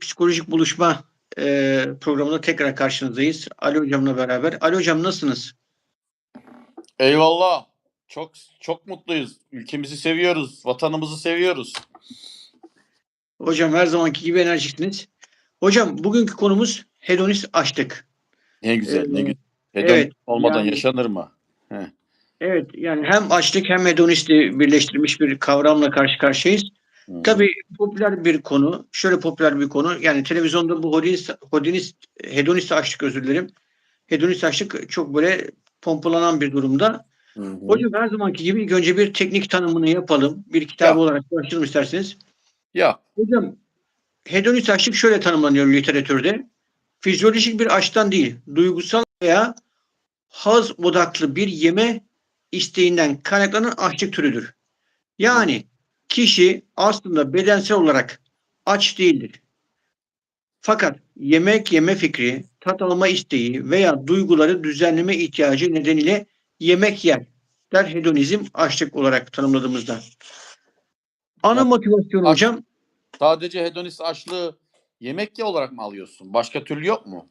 Psikolojik Buluşma e, programında tekrar karşınızdayız. Ali Hocam'la beraber. Ali Hocam nasılsınız? Eyvallah. Çok çok mutluyuz. Ülkemizi seviyoruz, vatanımızı seviyoruz. Hocam her zamanki gibi enerjiksiniz. Hocam bugünkü konumuz hedonist açlık. Ne güzel, ne Ee, güzel. Hedon evet, olmadan yani- yaşanır mı? Evet yani hem açlık hem hedonisti birleştirmiş bir kavramla karşı karşıyayız. Hı. Tabii popüler bir konu. Şöyle popüler bir konu. Yani televizyonda bu hedonist, hedonist, hedonist açlık özür dilerim. Hedonist açlık çok böyle pompalanan bir durumda. Hı hı. Hocam her zamanki gibi ilk önce bir teknik tanımını yapalım. Bir kitap Ya. olarak başlayalım isterseniz. Ya Hocam hedonist açlık şöyle tanımlanıyor literatürde. Fizyolojik bir açtan değil, duygusal veya haz odaklı bir yeme isteğinden kaynaklanan açlık türüdür. Yani kişi aslında bedensel olarak aç değildir. Fakat yemek yeme fikri, tat alma isteği veya duyguları düzenleme ihtiyacı nedeniyle yemek yer. Der hedonizm açlık olarak tanımladığımızda. Ana motivasyon aç- hocam sadece hedonist açlığı yemek ya olarak mı alıyorsun? Başka türlü yok mu?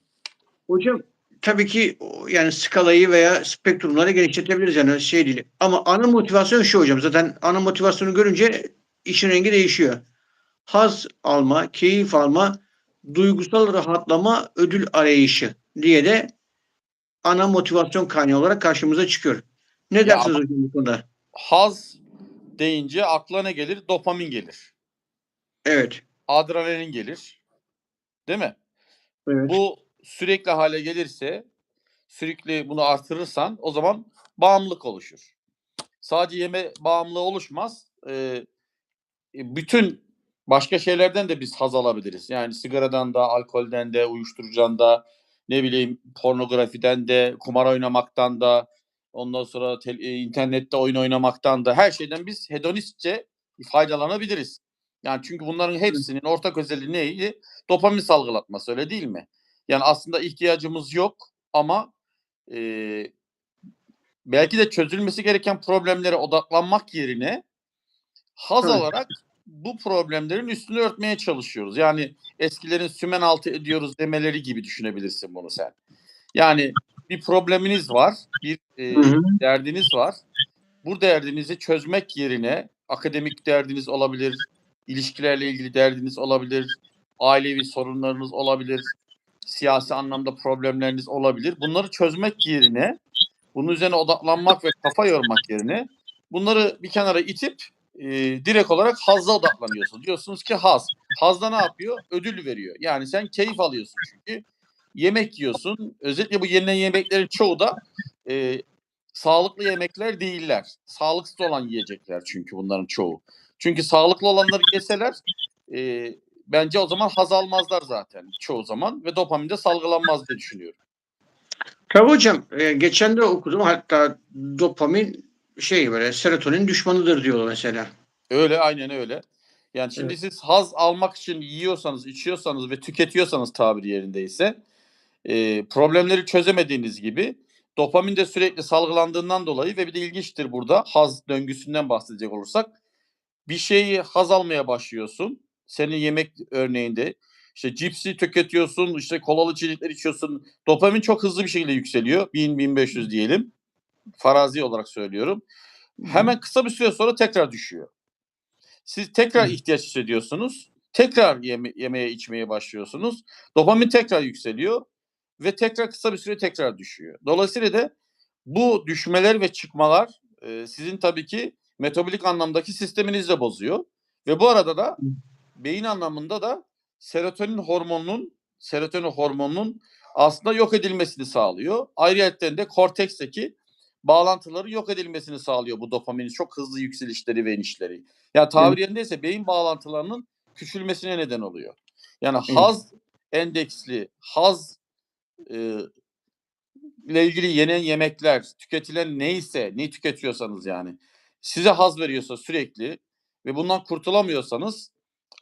Hocam tabii ki yani skalayı veya spektrumları genişletebiliriz yani şey değil. Ama ana motivasyon şu hocam. Zaten ana motivasyonu görünce işin rengi değişiyor. Haz alma, keyif alma, duygusal rahatlama, ödül arayışı diye de ana motivasyon kaynağı olarak karşımıza çıkıyor. Ne Ya dersiniz hocam bu konuda? Haz deyince akla ne gelir? Dopamin gelir. Evet. Adrenalin gelir. Değil mi? Evet. Bu sürekli hale gelirse, sürekli bunu artırırsan o zaman bağımlılık oluşur. Sadece yeme bağımlılığı oluşmaz. Ee, bütün başka şeylerden de biz haz alabiliriz. Yani sigaradan da, alkolden de, uyuşturucudan da, ne bileyim pornografiden de, kumar oynamaktan da, ondan sonra tel- e, internette oyun oynamaktan da her şeyden biz hedonistçe faydalanabiliriz. Yani çünkü bunların hepsinin ortak özelliği neydi? Dopamin salgılatması öyle değil mi? Yani aslında ihtiyacımız yok ama e, belki de çözülmesi gereken problemlere odaklanmak yerine haz alarak bu problemlerin üstünü örtmeye çalışıyoruz. Yani eskilerin sümen altı ediyoruz demeleri gibi düşünebilirsin bunu sen. Yani bir probleminiz var, bir e, derdiniz var. Bu derdinizi çözmek yerine akademik derdiniz olabilir, ilişkilerle ilgili derdiniz olabilir, ailevi sorunlarınız olabilir, siyasi anlamda problemleriniz olabilir. Bunları çözmek yerine, bunun üzerine odaklanmak ve kafa yormak yerine bunları bir kenara itip e, direkt olarak hazza odaklanıyorsun. Diyorsunuz ki haz. Hazda ne yapıyor? Ödül veriyor. Yani sen keyif alıyorsun çünkü. Yemek yiyorsun. Özellikle bu yenilen yemeklerin çoğu da e, sağlıklı yemekler değiller. Sağlıksız olan yiyecekler çünkü bunların çoğu. Çünkü sağlıklı olanları yeseler e, bence o zaman haz almazlar zaten çoğu zaman ve dopamin de salgılanmaz diye düşünüyorum. Tabii hocam e, geçen de okudum hatta dopamin şey böyle serotonin düşmanıdır diyorlar mesela. Öyle aynen öyle. Yani şimdi Evet. siz haz almak için yiyorsanız, içiyorsanız ve tüketiyorsanız tabiri yerindeyse e, problemleri çözemediğiniz gibi dopamin de sürekli salgılandığından dolayı ve bir de ilginçtir burada haz döngüsünden bahsedecek olursak bir şeyi haz almaya başlıyorsun. Senin yemek örneğinde işte cipsi tüketiyorsun, işte kolalı içecekler içiyorsun. Dopamin çok hızlı bir şekilde yükseliyor. 1000-1500 diyelim. Farazi olarak söylüyorum. Hemen kısa bir süre sonra tekrar düşüyor. Siz tekrar ihtiyaç hissediyorsunuz. Tekrar yeme- yemeye içmeye başlıyorsunuz. Dopamin tekrar yükseliyor ve tekrar kısa bir süre tekrar düşüyor. Dolayısıyla da bu düşmeler ve çıkmalar e, sizin tabii ki metabolik anlamdaki sisteminizi de bozuyor. Ve bu arada da beyin anlamında da serotonin hormonunun serotonin hormonunun aslında yok edilmesini sağlıyor. Ayrıca de korteksteki bağlantıları yok edilmesini sağlıyor bu dopaminin çok hızlı yükselişleri ve inişleri. Yani tabiri yerindeyse beyin bağlantılarının küçülmesine neden oluyor. Yani Evet. haz endeksli, haz e, ile ilgili yenen yemekler, tüketilen neyse, ne tüketiyorsanız yani size haz veriyorsa sürekli ve bundan kurtulamıyorsanız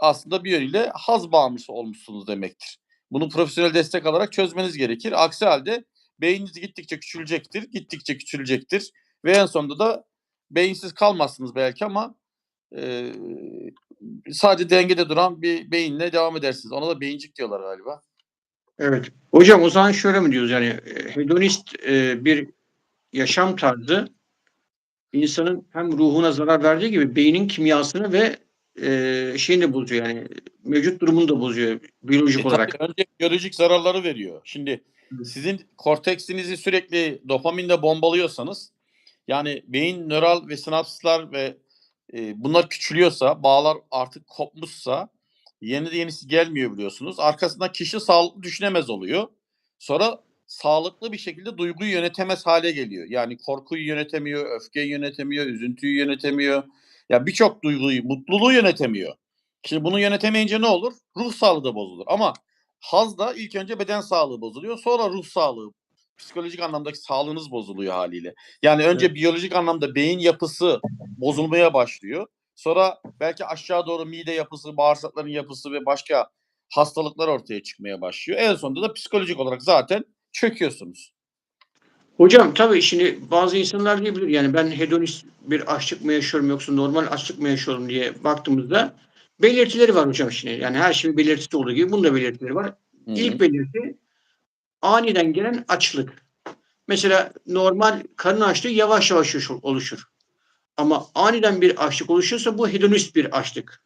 aslında bir yönüyle haz bağımlısı olmuşsunuz demektir. Bunu profesyonel destek alarak çözmeniz gerekir. Aksi halde beyniniz gittikçe küçülecektir, gittikçe küçülecektir ve en sonunda da beyinsiz kalmazsınız belki ama e, sadece dengede duran bir beyinle devam edersiniz. Ona da beyincik diyorlar galiba. Evet. Hocam o zaman şöyle mi diyoruz yani e, hedonist e, bir yaşam tarzı insanın hem ruhuna zarar verdiği gibi beynin kimyasını ve e, şeyini de bozuyor yani mevcut durumunu da bozuyor biyolojik E, olarak. önce biyolojik zararları veriyor. Şimdi sizin korteksinizi sürekli dopaminle bombalıyorsanız yani beyin nöral ve sinapslar ve e, bunlar küçülüyorsa, bağlar artık kopmuşsa yeni de yenisi gelmiyor biliyorsunuz. Arkasından kişi sağlıklı düşünemez oluyor. Sonra sağlıklı bir şekilde duyguyu yönetemez hale geliyor. Yani korkuyu yönetemiyor, öfkeyi yönetemiyor, üzüntüyü yönetemiyor. Ya birçok duyguyu, mutluluğu yönetemiyor. Şimdi bunu yönetemeyince ne olur? Ruh sağlığı da bozulur. Ama hazda ilk önce beden sağlığı bozuluyor. Sonra ruh sağlığı, psikolojik anlamdaki sağlığınız bozuluyor haliyle. Yani önce biyolojik anlamda beyin yapısı bozulmaya başlıyor. Sonra belki aşağı doğru mide yapısı, bağırsakların yapısı ve başka hastalıklar ortaya çıkmaya başlıyor. En sonunda da psikolojik olarak zaten çöküyorsunuz. Hocam tabii şimdi bazı insanlar diyebilir yani ben hedonist bir açlık mı yaşıyorum yoksa normal açlık mı yaşıyorum diye baktığımızda belirtileri var hocam şimdi. Yani her şeyin belirtisi olduğu gibi bunun da belirtileri var. Hı hı. İlk belirti aniden gelen açlık. Mesela normal karın açlığı yavaş yavaş oluşur-. Ama aniden bir açlık oluşuyorsa bu hedonist bir açlık.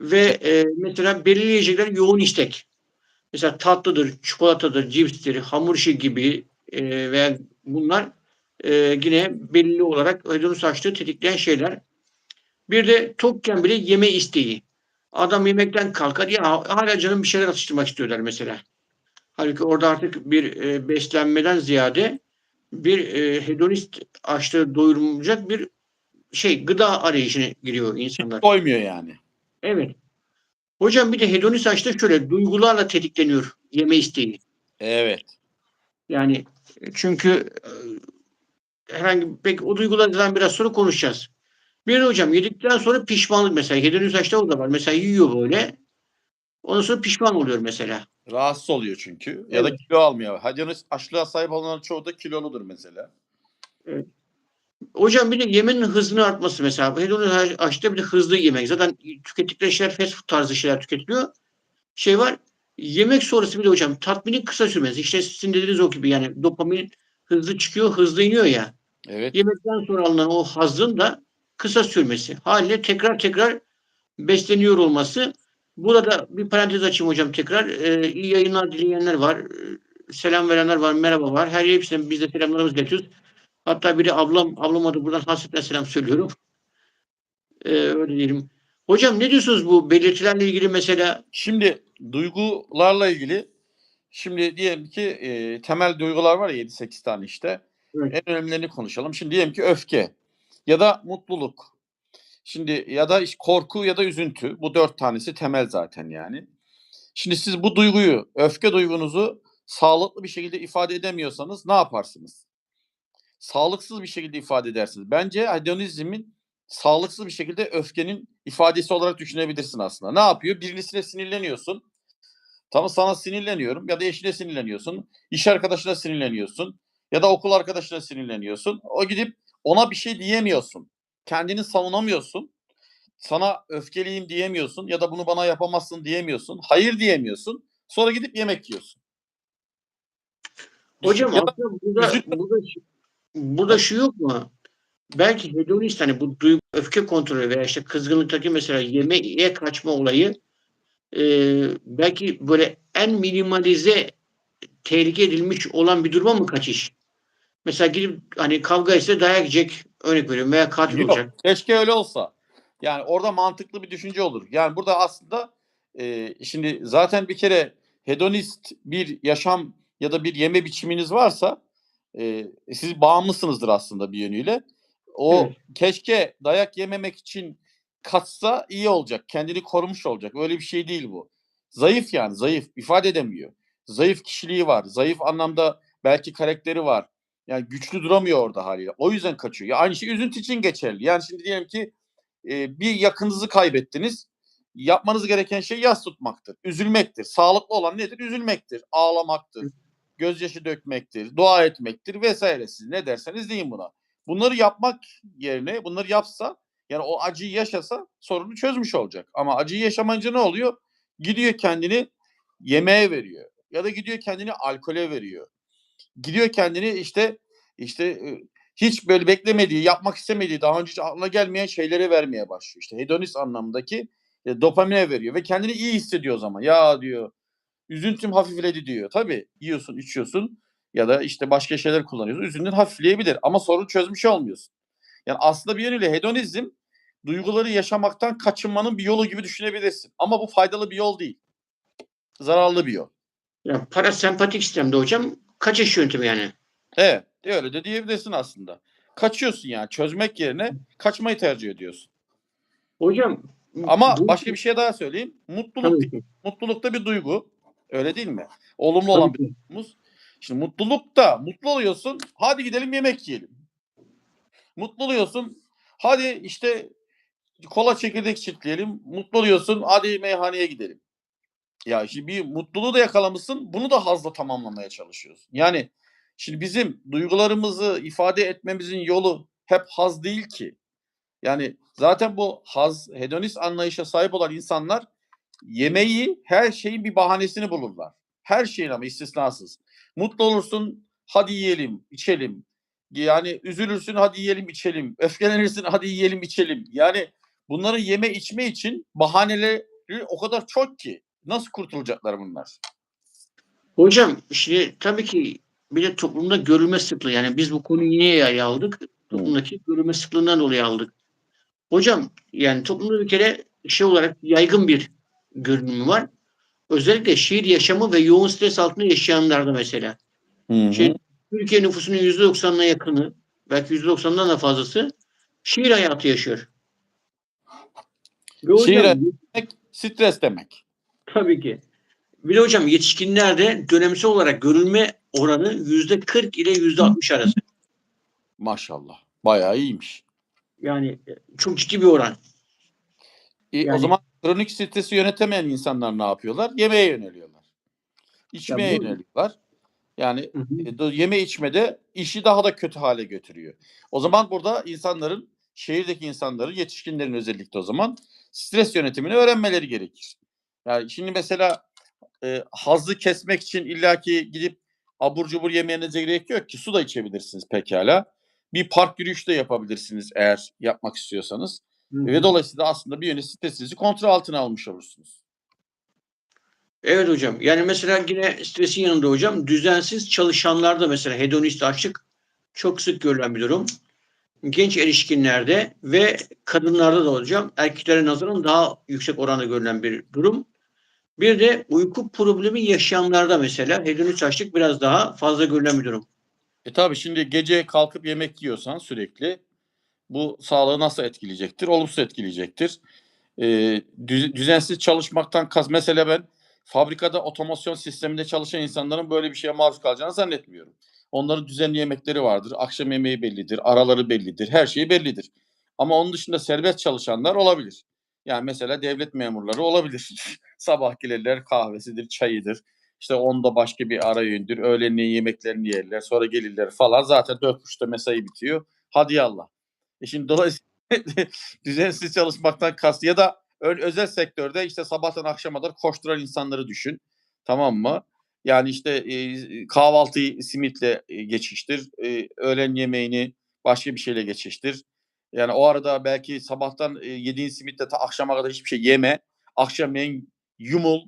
Ve e, mesela belirli yiyecekler yoğun istek. Mesela tatlıdır, çikolatadır, cipstir, hamur işi gibi e, veya bunlar e, yine belirli olarak hedonist açlığı tetikleyen şeyler. Bir de tokken bile yeme isteği. Adam yemekten kalkar ya hala canım bir şeyler atıştırmak istiyorlar mesela. Halbuki orada artık bir e, beslenmeden ziyade bir e, hedonist açlığı doyurulacak bir şey gıda arayışına giriyor insanlar. Koymuyor yani. Evet. Hocam bir de hedonist açlık şöyle duygularla tetikleniyor yeme isteği. Evet. Yani çünkü e, herhangi peki o duygulardan biraz sonra konuşacağız. Bir hocam yedikten sonra pişmanlık mesela hedonist açlıkta o da var. Mesela yiyor böyle. Ondan sonra pişman oluyor mesela. Rahatsız oluyor çünkü. Ya da Evet. kilo almıyor. Hadyanist açlığa sahip olanların çoğu da kiloludur mesela. Hocam bir de yemenin hızını artması mesela. Hedonist açlıkta bir de hızlı yemek. Zaten tükettikleri şeyler fast food tarzı şeyler tüketiliyor. Şey var. Yemek sonrası bir de hocam tatminin kısa sürmesi. İşte sizin dediğiniz o gibi yani dopamin hızlı çıkıyor, hızlı iniyor ya. Evet. Yemekten sonra alınan o hazın da kısa sürmesi. Haliyle tekrar tekrar besleniyor olması. Burada bir parantez açayım hocam tekrar. Ee, iyi yayınlar dileyenler var. Ee, Selam verenler var. Merhaba var. Her hepsine biz de selamlarımızı iletiyoruz. Hatta biri ablam, ablama da buradan hasretle selam söylüyorum. Ee, öyle diyelim. Hocam ne diyorsunuz bu belirtilerle ilgili mesela? Şimdi duygularla ilgili şimdi diyelim ki e, temel duygular var ya 7-8 tane işte. Evet. En önemlilerini konuşalım. Şimdi diyelim ki öfke ya da mutluluk. Şimdi ya da iş- korku ya da üzüntü. Bu dört tanesi temel zaten yani. Şimdi siz bu duyguyu, öfke duygunuzu sağlıklı bir şekilde ifade edemiyorsanız ne yaparsınız? Sağlıksız bir şekilde ifade edersiniz. Bence hedonizmin sağlıksız bir şekilde öfkenin ifadesi olarak düşünebilirsin aslında. Ne yapıyor? Birisine sinirleniyorsun. Tamam sana sinirleniyorum ya da eşine sinirleniyorsun. iş arkadaşına sinirleniyorsun ya da okul arkadaşına sinirleniyorsun. O gidip ona bir şey diyemiyorsun. Kendini savunamıyorsun. Sana öfkeliyim diyemiyorsun ya da bunu bana yapamazsın diyemiyorsun. Hayır diyemiyorsun. Sonra gidip yemek yiyorsun. Hocam Ya da- aslında burada, üzüntü- burada, burada şu yok mu? Belki hedonist hani bu duygu öfke kontrolü veya işte kızgınlıktaki mesela yemeğe kaçma olayı e, belki böyle en minimalize tehlike edilmiş olan bir duruma mı kaçış? Mesela gidip hani kavga etse dayak yiyecek örnek veriyorum veya katil Yok, olacak. keşke öyle olsa. Yani orada mantıklı bir düşünce olur. Yani burada aslında e, şimdi zaten bir kere hedonist bir yaşam ya da bir yeme biçiminiz varsa e, siz bağımlısınızdır aslında bir yönüyle. O Evet. keşke dayak yememek için kaçsa iyi olacak. Kendini korumuş olacak. Öyle bir şey değil bu. Zayıf yani zayıf. ifade edemiyor. Zayıf kişiliği var. Zayıf anlamda belki karakteri var. Yani güçlü duramıyor orada haliyle. O yüzden kaçıyor. Ya aynı şey üzüntü için geçerli. Yani şimdi diyelim ki e, bir yakınınızı kaybettiniz. Yapmanız gereken şey yas tutmaktır. Üzülmektir. Sağlıklı olan nedir? Üzülmektir. Ağlamaktır. Gözyaşı dökmektir. Dua etmektir vesaire. Siz ne derseniz deyin buna. Bunları yapmak yerine bunları yapsa Yani o acıyı yaşasa sorunu çözmüş olacak. Ama acıyı yaşamayınca ne oluyor? Gidiyor kendini yemeğe veriyor. Ya da gidiyor kendini alkole veriyor. Gidiyor kendini işte işte e, hiç böyle beklemediği, yapmak istemediği, daha önce hiç aklına gelmeyen şeylere vermeye başlıyor. İşte hedonist anlamdaki e, dopamine veriyor ve kendini iyi hissediyor o zaman. Ya diyor üzüntüm hafifledi diyor. Tabii yiyorsun, içiyorsun ya da işte başka şeyler kullanıyorsun. Üzüntün hafifleyebilir ama sorunu çözmüş olmuyorsun. Yani aslında bir yönüyle hedonizm duyguları yaşamaktan kaçınmanın bir yolu gibi düşünebilirsin. Ama bu faydalı bir yol değil. Zararlı bir yol. Yani parasempatik sistemde hocam kaçış yöntemi yani. Evet, öyle de diyebilirsin aslında. Kaçıyorsun yani çözmek yerine kaçmayı tercih ediyorsun. Hocam Ama bu- başka bir şey daha söyleyeyim. Mutluluk Tabii ki. mutluluk da bir duygu. Öyle değil mi? Olumlu olan bir Tabii duygumuz. Şimdi mutlulukta mutlu oluyorsun. Hadi gidelim yemek yiyelim. Mutlu oluyorsun. Hadi işte kola çekirdek çitleyelim. Mutlu oluyorsun. Hadi meyhaneye gidelim. Ya şimdi bir mutluluğu da yakalamışsın. Bunu da hazla tamamlamaya çalışıyorsun. Yani şimdi bizim duygularımızı ifade etmemizin yolu hep haz değil ki. Yani zaten bu haz, hedonist anlayışa sahip olan insanlar yemeği, her şeyin bir bahanesini bulurlar. Her şeyin ama istisnasız. Mutlu olursun, hadi yiyelim, içelim. Yani üzülürsün, hadi yiyelim, içelim. Öfkelenirsin, hadi yiyelim, içelim. Yani bunları yeme içme için bahaneleri o kadar çok ki. Nasıl kurtulacaklar bunlar? Hocam şimdi tabii ki bir de toplumda görülme sıklığı yani biz bu konuyu niye ele aldık? Toplumdaki görülme sıklığından dolayı aldık. Hocam yani toplumda bir kere şey olarak yaygın bir görünümü var. Özellikle şehir yaşamı ve yoğun stres altında yaşayanlarda mesela. Şey, Türkiye nüfusunun %90'ına yakını belki %90'dan da fazlası şehir hayatı yaşıyor. Ve hocam, Şehir hayatı- Stres demek. Tabii ki. Bir de hocam yetişkinlerde dönemsel olarak görülme oranı yüzde 40 ile yüzde 60 arası. Maşallah. Bayağı iyiymiş. Yani e, çok ciddi bir oran. E, Yani- O zaman kronik stresi yönetemeyen insanlar ne yapıyorlar? Yemeğe yöneliyorlar. İçmeye Ya bu- yöneliyorlar. Yani Hı hı. e, yeme içmede işi daha da kötü hale götürüyor. O zaman burada insanların, şehirdeki insanların, yetişkinlerin özellikle o zaman stres yönetimini öğrenmeleri gerekir. Yani şimdi mesela e, hazzı kesmek için illaki gidip abur cubur yemenize gerek yok ki su da içebilirsiniz pekala. Bir park yürüyüşü de yapabilirsiniz eğer yapmak istiyorsanız. Hı. Ve dolayısıyla aslında bir yönü stresinizi kontrol altına almış olursunuz. Evet hocam. Yani mesela yine stresin yanında hocam düzensiz çalışanlarda mesela hedonist açlık çok sık görülen bir durum. Genç erişkinlerde ve kadınlarda da hocam erkeklere nazaran daha yüksek oranda görülen bir durum. Bir de uyku problemi yaşayanlarda mesela hedonist açlık biraz daha fazla görülen bir durum. E tabii şimdi gece kalkıp yemek yiyorsan sürekli bu sağlığı nasıl etkileyecektir? Olumsuz etkileyecektir. E, düz- düzensiz çalışmaktan kas. Mesela ben fabrikada otomasyon sisteminde çalışan insanların böyle bir şeye maruz kalacağını zannetmiyorum. Onların düzenli yemekleri vardır. Akşam yemeği bellidir. Araları bellidir. Her şeyi bellidir. Ama onun dışında serbest çalışanlar olabilir. Yani mesela devlet memurları olabilir. Sabah gelirler kahvesidir, çayıdır. İşte onda başka bir ara öğündür. Öğlenleyin yemeklerini yerler. Sonra gelirler falan. Zaten dört buçukta mesai bitiyor. Hadi yallah. E şimdi dolayısıyla düzensiz çalışmaktan kast ya da özel sektörde işte sabahtan akşama kadar koşturan insanları düşün. Tamam mı? Yani işte e, kahvaltıyı simitle e, geçiştir. E, öğlen yemeğini başka bir şeyle geçiştir. Yani o arada belki sabahtan e, yediğin simitle ta akşama kadar hiçbir şey yeme. Akşamleyin yumul,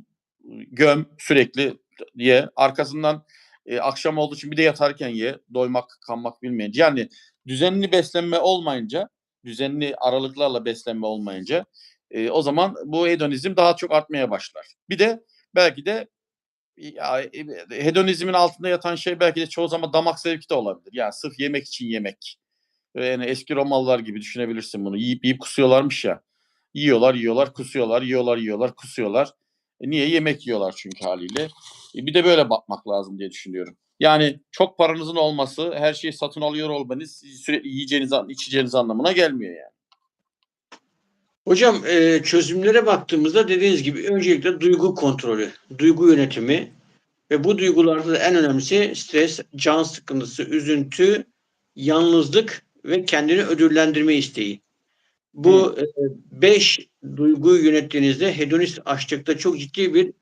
göm sürekli ye. Arkasından e, akşam olduğu için bir de yatarken ye. Doymak, kanmak bilmeyince. Yani düzenli beslenme olmayınca, düzenli aralıklarla beslenme olmayınca e, o zaman bu hedonizm daha çok artmaya başlar. Bir de belki de ya, e, hedonizmin altında yatan şey belki de çoğu zaman damak zevki de olabilir. Yani sırf yemek için yemek. Yani eski Romalılar gibi düşünebilirsin bunu. Yiyip yiyip kusuyorlarmış ya. Yiyorlar, yiyorlar, kusuyorlar, yiyorlar, yiyorlar, kusuyorlar. E niye? Yemek yiyorlar çünkü haliyle. E bir de böyle bakmak lazım diye düşünüyorum. Yani çok paranızın olması, her şeyi satın alıyor olmanız sürekli yiyeceğiniz, içeceğiniz anlamına gelmiyor yani. Hocam e, çözümlere baktığımızda dediğiniz gibi öncelikle duygu kontrolü, duygu yönetimi ve bu duygularda da en önemlisi stres, can sıkıntısı, üzüntü, yalnızlık ve kendini ödüllendirme isteği. Bu e, beş duyguyu yönettiğinizde hedonist açlıkta çok ciddi bir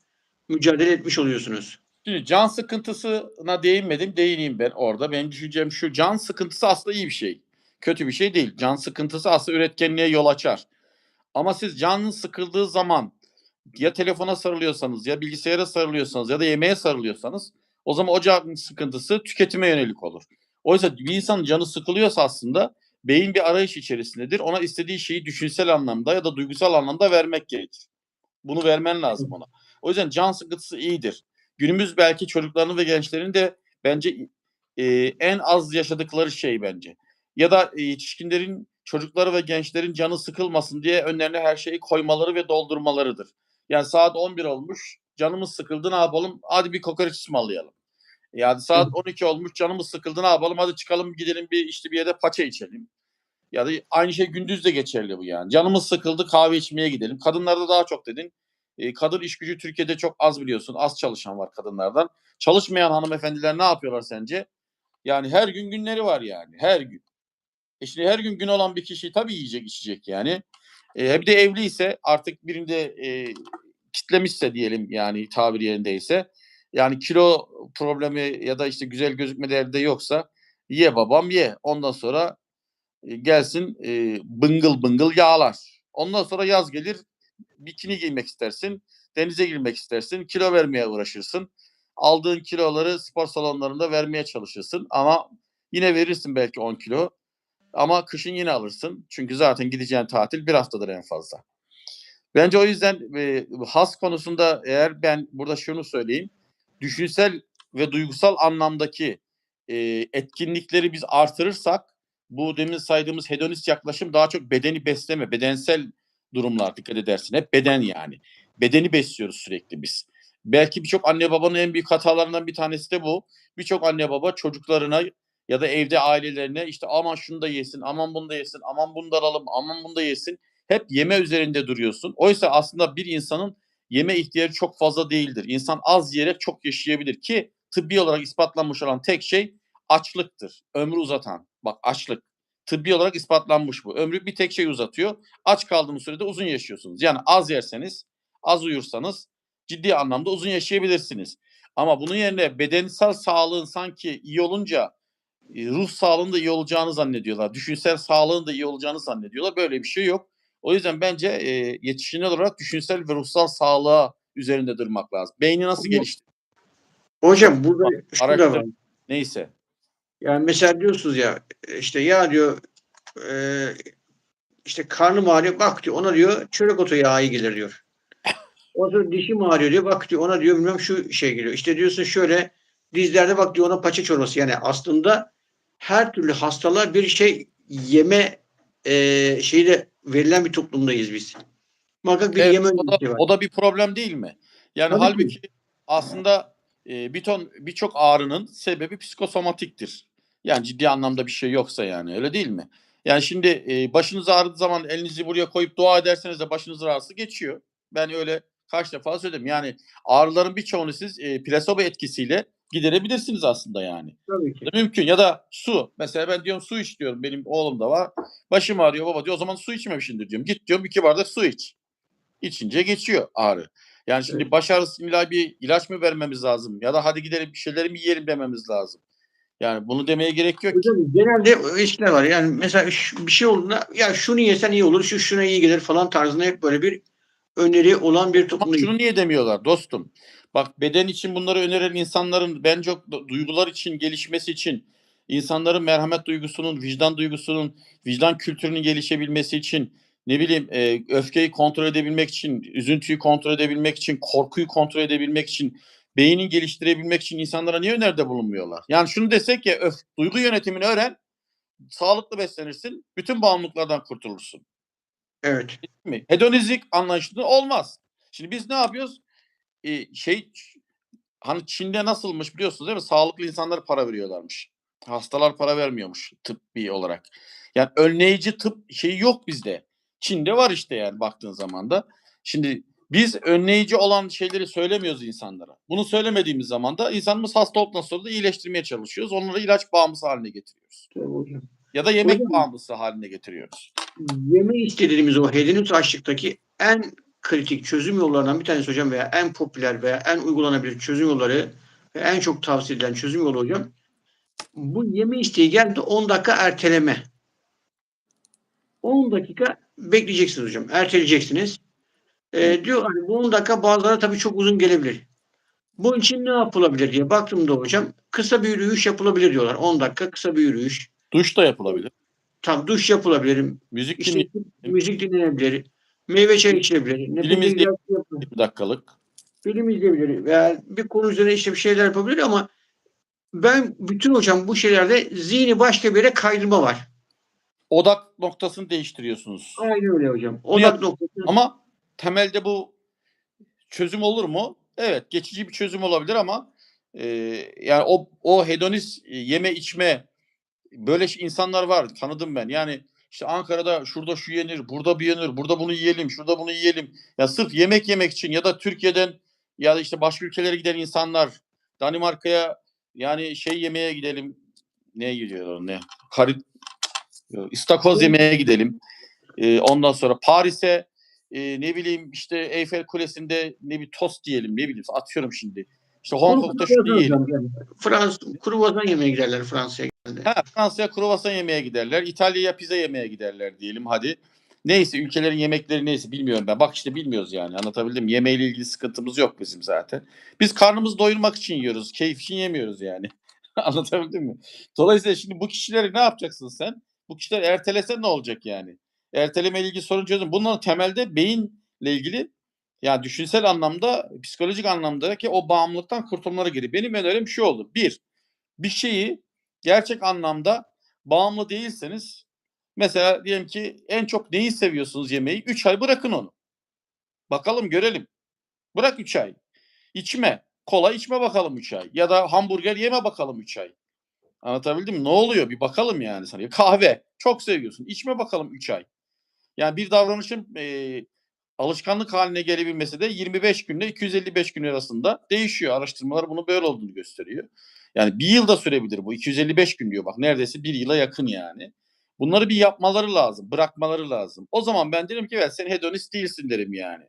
mücadele etmiş oluyorsunuz. Şimdi can sıkıntısına değinmedim. Değineyim ben orada. Benim düşüncem şu. Can sıkıntısı aslında iyi bir şey. Kötü bir şey değil. Can sıkıntısı aslında üretkenliğe yol açar. Ama siz canınız sıkıldığı zaman ya telefona sarılıyorsanız ya bilgisayara sarılıyorsanız ya da yemeğe sarılıyorsanız o zaman o can sıkıntısı tüketime yönelik olur. Oysa bir insanın canı sıkılıyorsa aslında beyin bir arayış içerisindedir. Ona istediği şeyi düşünsel anlamda ya da duygusal anlamda vermek gerekir. Bunu vermen lazım ona. O yüzden can sıkıntısı iyidir. Günümüz belki çocuklarının ve gençlerin de bence e, en az yaşadıkları şey bence. Ya da e, yetişkinlerin çocukları ve gençlerin canı sıkılmasın diye önlerine her şeyi koymaları ve doldurmalarıdır. Yani saat 11 olmuş, canımız sıkıldı ne yapalım? Hadi bir kokoreç ısmarlayalım. Yani saat 12 olmuş, canımız sıkıldı ne yapalım? Hadi çıkalım gidelim bir işte bir yerde paça içelim. Ya da aynı şey gündüz de geçerli bu yani. Canımız sıkıldı kahve içmeye gidelim. Kadınlarda daha çok dedin. E, kadın iş gücü Türkiye'de çok az biliyorsun. Az çalışan var kadınlardan. Çalışmayan hanımefendiler ne yapıyorlar sence? Yani her gün günleri var yani. Her gün. E şimdi her gün gün olan bir kişi tabii yiyecek içecek yani. E, hep de evliyse artık birinde e, kitlemişse diyelim yani tabir yerindeyse. Yani kilo problemi ya da işte güzel gözükme derdi yoksa ye babam ye. Ondan sonra e, gelsin e, bıngıl bıngıl yağlar. Ondan sonra yaz gelir bikini giymek istersin, denize girmek istersin, kilo vermeye uğraşırsın. Aldığın kiloları spor salonlarında vermeye çalışırsın ama yine verirsin belki 10 kilo. Ama kışın yine alırsın. Çünkü zaten gideceğin tatil bir haftadır en fazla. Bence o yüzden e, has konusunda eğer ben burada şunu söyleyeyim. Düşünsel ve duygusal anlamdaki e, etkinlikleri biz artırırsak bu demin saydığımız hedonist yaklaşım daha çok bedeni besleme, bedensel durumlar dikkat edersin. Hep beden yani. Bedeni besliyoruz sürekli biz. Belki birçok anne babanın en büyük hatalarından bir tanesi de bu. Birçok anne baba çocuklarına ya da evde ailelerine işte aman şunu da yesin, aman bunu da yesin, aman bunu da alalım, aman bunu da yesin. Hep yeme üzerinde duruyorsun. Oysa aslında bir insanın yeme ihtiyacı çok fazla değildir. İnsan az yiyerek çok yaşayabilir ki tıbbi olarak ispatlanmış olan tek şey açlıktır. Ömrü uzatan. Bak açlık. Tıbbi olarak ispatlanmış bu. Ömrü bir tek şey uzatıyor. Aç kaldığınız sürede uzun yaşıyorsunuz. Yani az yerseniz, az uyursanız ciddi anlamda uzun yaşayabilirsiniz. Ama bunun yerine bedensel sağlığın sanki iyi olunca e, ruh sağlığının da iyi olacağını zannediyorlar. Düşünsel sağlığın da iyi olacağını zannediyorlar. Böyle bir şey yok. O yüzden bence e, yetişkinler olarak düşünsel ve ruhsal sağlığa üzerinde durmak lazım. Beyni nasıl gelişti? Hocam burada şu da var. Neyse. Yani mesela diyorsunuz ya işte ya diyor e, işte karnım ağrıyor bak diyor ona diyor çörek otu yağı gelir diyor. O sonra dişim ağrıyor diyor bak diyor ona diyor bilmem şu şey geliyor. İşte diyorsun şöyle dizlerde bak diyor ona paça çorbası yani aslında her türlü hastalığa bir şey yeme e, şeyle verilen bir toplumdayız biz. Muhakkak bir Evet, yeme o, da, var. o da bir problem değil mi? Yani Tabii ki. halbuki aslında e, bir ton birçok ağrının sebebi psikosomatiktir. Yani ciddi anlamda bir şey yoksa yani öyle değil mi? Yani şimdi e, başınız ağrıdığı zaman elinizi buraya koyup dua ederseniz de başınız ağrısı geçiyor. Ben öyle kaç defa söyledim. Yani ağrıların birçoğunu siz e, plasebo etkisiyle giderebilirsiniz aslında yani. Tabii ki. Mümkün ya da su. Mesela ben diyorum su iç diyorum. Benim oğlum da var. Başım ağrıyor baba diyor. O zaman su içmemişsindir diyorum. Git diyorum iki bardak su iç. İçince geçiyor ağrı. Yani şimdi Evet. baş ağrısı illa bir ilaç mı vermemiz lazım? Ya da hadi gidelim bir şeyleri mi yiyelim dememiz lazım. Yani bunu demeye gerek yok ki. Hocam genelde ilişkiler var. Yani mesela bir şey olduğunda ya şunu yesen iyi olur, şu şuna iyi gelir falan tarzında hep böyle bir öneri olan bir Ama toplumdayız. şunu niye demiyorlar dostum? Bak beden için bunları öneren insanların bence duygular için gelişmesi için insanların merhamet duygusunun, vicdan duygusunun, vicdan kültürünün gelişebilmesi için ne bileyim e, öfkeyi kontrol edebilmek için, üzüntüyü kontrol edebilmek için, korkuyu kontrol edebilmek için, beyni geliştirebilmek için insanlara niye öneride bulunmuyorlar? Yani şunu desek ya öf, duygu yönetimini öğren, sağlıklı beslenirsin, bütün bağımlılıklardan kurtulursun Evet. mi? Hedonizlik anlayışında olmaz. Şimdi biz ne yapıyoruz? Ee, şey hani Çin'de nasılmış biliyorsunuz değil mi? Sağlıklı insanlar para veriyorlarmış. Hastalar para vermiyormuş tıbbi olarak. Yani önleyici tıp şeyi yok bizde. Çin'de var işte yani baktığın zaman da. Şimdi biz önleyici olan şeyleri söylemiyoruz insanlara. Bunu söylemediğimiz zaman da insanımız hasta olduktan sonra da iyileştirmeye çalışıyoruz. Onları ilaç bağımlısı haline getiriyoruz. Tabii hocam. Ya da yemek Hocam- bağımlısı haline getiriyoruz. Yeme istediğimiz o hedonist açlıktaki en kritik çözüm yollarından bir tanesi hocam veya en popüler veya en uygulanabilir çözüm yolları ve en çok tavsiye edilen çözüm yolu hocam bu yeme isteği geldi 10 dakika erteleme. 10 dakika bekleyeceksiniz hocam. Erteleyeceksiniz. Ee, diyor hani bu 10 dakika bazıları tabii çok uzun gelebilir. Bunun için ne yapılabilir diye baktığımda hocam kısa bir yürüyüş yapılabilir diyorlar. 10 dakika kısa bir yürüyüş. Duş da yapılabilir. Tam duş yapılabilir. Müzik İşte dinleyelim müzik dinlenebilir. Meyve çayı içilebilir. nefes Film izley- egzersizi yapılabilir, bir dakikalık. Film izleyebilir. Veya bir konu üzerine işte bir şeyler yapabilir ama ben bütün hocam bu şeylerde zihni başka bir yere kaydırma var. Odak noktasını değiştiriyorsunuz. Aynen öyle hocam. Odak noktası. Ama temelde bu çözüm olur mu? Evet, geçici bir çözüm olabilir ama e, yani o o hedonist e, yeme içme böyle insanlar var tanıdım ben. Yani işte Ankara'da şurada şu yenir, burada bir yenir, burada bunu yiyelim, şurada bunu yiyelim. Ya sırf yemek yemek için ya da Türkiye'den ya da işte başka ülkelere giden insanlar Danimarka'ya yani şey yemeye gidelim. Ne gidiyorlar ne? Karit İstakoz yemeye gidelim. Ee, ondan sonra Paris'e e, ne bileyim işte Eyfel Kulesi'nde ne bir tost diyelim ne bileyim atıyorum şimdi. İşte Hong Kong'da hocam yani. Frans, kruvasan yemeye giderler Fransa'ya. geldiğinde. Ha, Fransa'ya kruvasan yemeye giderler. İtalya'ya pizza yemeye giderler diyelim hadi. Neyse ülkelerin yemekleri neyse bilmiyorum ben. Bak işte bilmiyoruz yani anlatabildim. Yemeğiyle ilgili sıkıntımız yok bizim zaten. Biz karnımızı doyurmak için yiyoruz. Keyif için yemiyoruz yani. Anlatabildim mi? Dolayısıyla şimdi bu kişileri ne yapacaksın sen? Bu kişiler ertelesen ne olacak yani? Erteleme ilgili sorun çözüm. Bunların temelde beyinle ilgili ya düşünsel anlamda, psikolojik anlamdaki o bağımlılıktan kurtulmaları gerekiyor. Benim önerim şu oldu. Bir, bir şeyi gerçek anlamda bağımlı değilseniz mesela diyelim ki en çok neyi seviyorsunuz yemeği? 3 ay bırakın onu. Bakalım görelim. Bırak 3 ay. İçme. Kola içme bakalım 3 ay. Ya da hamburger yeme bakalım 3 ay. Anlatabildim mi? Ne oluyor? Bir bakalım yani sana. Kahve. Çok seviyorsun. İçme bakalım 3 ay. Yani bir davranışın e, alışkanlık haline gelebilmesi de 25 günle 255 gün arasında değişiyor. Araştırmalar bunu böyle olduğunu gösteriyor. Yani bir yılda sürebilir bu. 255 gün diyor bak. Neredeyse bir yıla yakın yani. Bunları bir yapmaları lazım. Bırakmaları lazım. O zaman ben derim ki evet sen hedonist değilsin derim yani.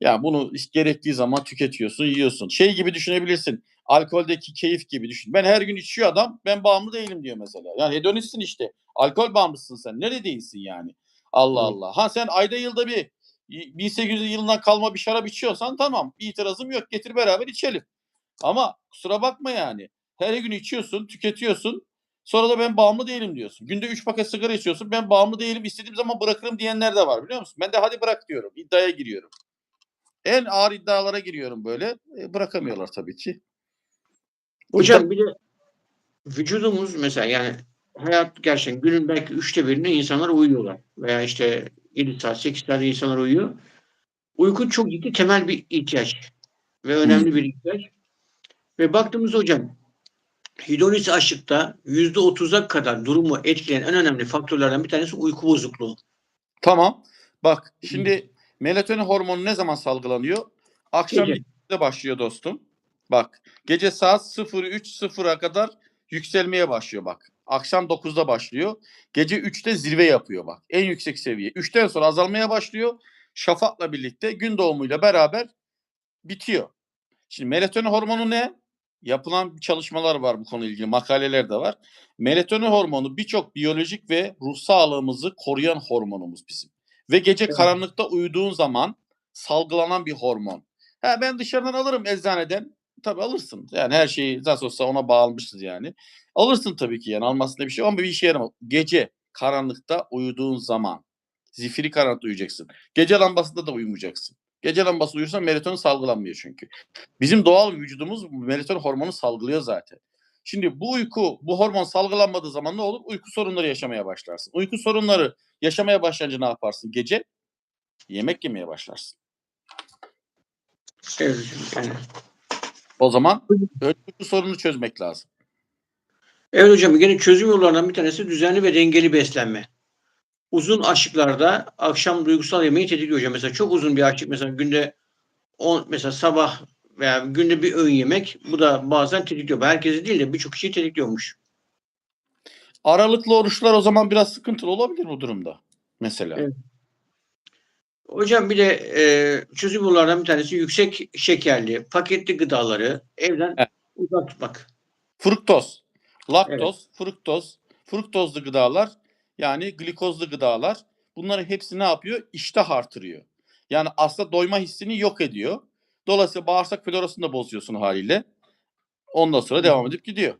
Ya bunu gerektiği zaman tüketiyorsun, yiyorsun. Şey gibi düşünebilirsin. Alkoldeki keyif gibi düşün. Ben her gün içiyor adam. Ben bağımlı değilim diyor mesela. Yani hedonistsin işte. Alkol bağımlısın sen. Nerede değilsin yani? Allah. Allah. Ha sen ayda yılda bir 1800 yılından kalma bir şarap içiyorsan tamam. İtirazım yok. Getir beraber içelim. Ama kusura bakma yani. Her gün içiyorsun, tüketiyorsun. Sonra da ben bağımlı değilim diyorsun. Günde 3 paket sigara içiyorsun. Ben bağımlı değilim. istediğim zaman bırakırım diyenler de var biliyor musun? Ben de hadi bırak diyorum. İddiaya giriyorum. En ağır iddialara giriyorum böyle. E, bırakamıyorlar tabii ki. Hocam bir de vücudumuz mesela yani hayat gerçekten günün belki üçte birinde insanlar uyuyorlar. Veya işte 7 saat 8 saat insanlar uyuyor. Uyku çok ciddi temel bir ihtiyaç. Ve önemli bir ihtiyaç. Ve baktığımızda hocam hedonist açlıkta %30'a kadar durumu etkileyen en önemli faktörlerden bir tanesi uyku bozukluğu. Tamam. Bak şimdi melatonin hormonu ne zaman salgılanıyor? Akşam Gece. 2'de başlıyor dostum. Bak gece saat 03.00'a kadar yükselmeye başlıyor bak. Akşam 9'da başlıyor. Gece 3'te zirve yapıyor bak. En yüksek seviye. 3'ten sonra azalmaya başlıyor. Şafakla birlikte gün doğumuyla beraber bitiyor. Şimdi melatonin hormonu ne? Yapılan çalışmalar var bu konuyla ilgili. Makaleler de var. Melatonin hormonu birçok biyolojik ve ruh sağlığımızı koruyan hormonumuz bizim. Ve gece Evet. karanlıkta uyuduğun zaman salgılanan bir hormon. Ha ben dışarıdan alırım eczaneden. Tabii alırsın. Yani her şeyi nasıl olsa ona bağlamışız yani. Alırsın tabii ki yani almasında bir şey ama bir işe yaramaz. Gece karanlıkta uyuduğun zaman zifiri karanlıkta uyuyacaksın. Gece lambasında da uyumayacaksın. Gece lambası uyursan melatonin salgılanmıyor çünkü. Bizim doğal vücudumuz melatonin hormonu salgılıyor zaten. Şimdi bu uyku, bu hormon salgılanmadığı zaman ne olur? Uyku sorunları yaşamaya başlarsın. Uyku sorunları yaşamaya başlayınca ne yaparsın? Gece yemek yemeye başlarsın. O zaman önce uyku sorununu çözmek lazım. Evet hocam gene çözüm yollarından bir tanesi düzenli ve dengeli beslenme. Uzun açlıklarda akşam duygusal yemeği tetikliyor hocam. Mesela çok uzun bir açlık mesela günde 10 mesela sabah veya günde bir öğün yemek bu da bazen tetikliyor. Herkesi değil de birçok kişiyi tetikliyormuş. Aralıklı oruçlar o zaman biraz sıkıntılı olabilir bu durumda. Mesela. Evet. Hocam bir de e, çözüm yollardan bir tanesi yüksek şekerli, paketli gıdaları evden Evet. uzak tutmak. Fruktoz, laktoz, fruktoz, fruktozlu gıdalar yani glikozlu gıdalar bunları hepsi ne yapıyor? İştah artırıyor. Yani aslında doyma hissini yok ediyor. Dolayısıyla bağırsak florasını da bozuyorsun haliyle. Ondan sonra devam edip gidiyor.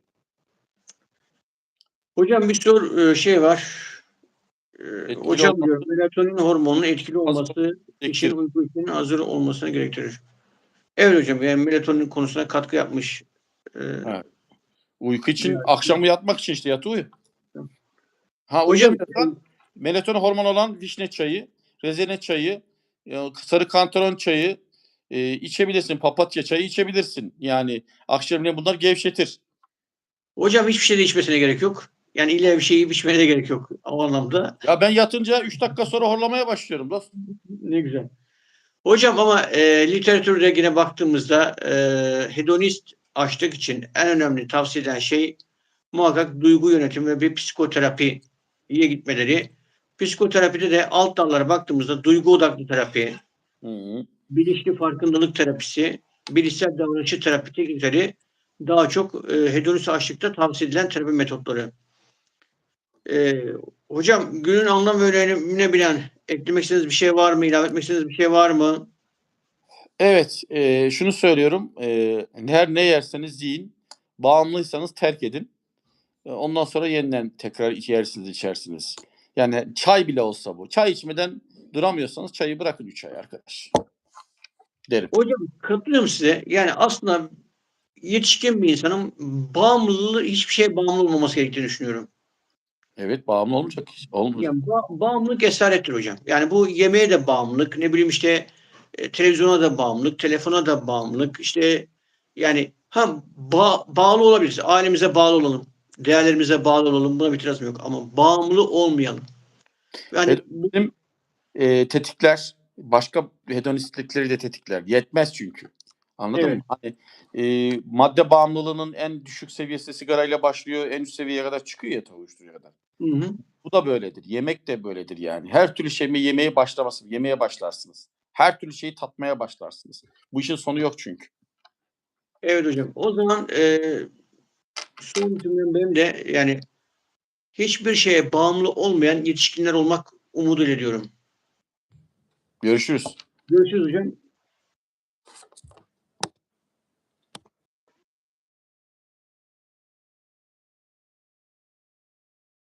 Hocam bir soru e, şey var. E, Etkili hocam olması- diyor melatonin hormonunun etkili olması kişinin uyku için hazır olmasına gerektirir. Evet hocam yani melatonin konusuna katkı yapmış. E, uyku için, Evet. akşam yatmak için işte yat uyu. Ha hocam uyuyamıyorsan melatonin hormonu olan vişne çayı, rezene çayı, e, sarı kantaron çayı e, içebilirsin. Papatya çayı içebilirsin. Yani akşamleyin bunlar gevşetir. hocam hiçbir şey de içmesine gerek yok. Yani illa bir şeyi içmene de gerek yok o anlamda. Ya ben yatınca 3 dakika sonra horlamaya başlıyorum dost. Ne güzel. Hocam ama e, literatürde yine baktığımızda e, hedonist açlık için en önemli tavsiye edilen şey muhakkak duygu yönetimi ve bir psikoterapiye gitmeleri. Psikoterapide de alt dallara baktığımızda duygu odaklı terapi, Hı hı. bilinçli farkındalık terapisi, bilişsel davranışı terapi teknikleri daha çok e, hedonist açlıkta tavsiye edilen terapi metotları. E, hocam günün anlam ve önemini bilen eklemek istediğiniz bir şey var mı? İlave etmek istediğiniz bir şey var mı? Evet, e, şunu söylüyorum. E, her ne yerseniz yiyin. Bağımlıysanız terk edin. E, ondan sonra yeniden tekrar yersiniz, içersiniz. Yani çay bile olsa bu. Çay içmeden duramıyorsanız çayı bırakın 3 ay arkadaş. Derim. Hocam katılıyorum size. Yani aslında yetişkin bir insanın bağımlılığı hiçbir şeye bağımlı olmaması gerektiğini düşünüyorum. Evet, bağımlı olmayacak. Olmayacak. Yani ba- bağımlılık esarettir hocam. Yani bu yemeğe de bağımlılık, ne bileyim işte e, televizyona da bağımlılık, telefona da bağımlılık. İşte yani ha ba- bağlı olabiliriz. Ailemize bağlı olalım. Değerlerimize bağlı olalım. Buna bir itirazım yok. Ama bağımlı olmayalım. Yani Bizim e, tetikler başka hedonistlikleri de tetikler. Yetmez çünkü. Anladın Evet. mı? Hani e, madde bağımlılığının en düşük seviyesi sigarayla başlıyor, en üst seviyeye kadar çıkıyor ya uyuşturucuya kadar. Hı hı. Bu da böyledir. Yemek de böyledir yani. Her türlü şey yemeye başlamasın, yemeye başlarsınız. Her türlü şeyi tatmaya başlarsınız. Bu işin sonu yok çünkü. Evet hocam. O zaman e, son cümlem benim de yani hiçbir şeye bağımlı olmayan yetişkinler olmak umuduyla diyorum. Görüşürüz. Görüşürüz hocam.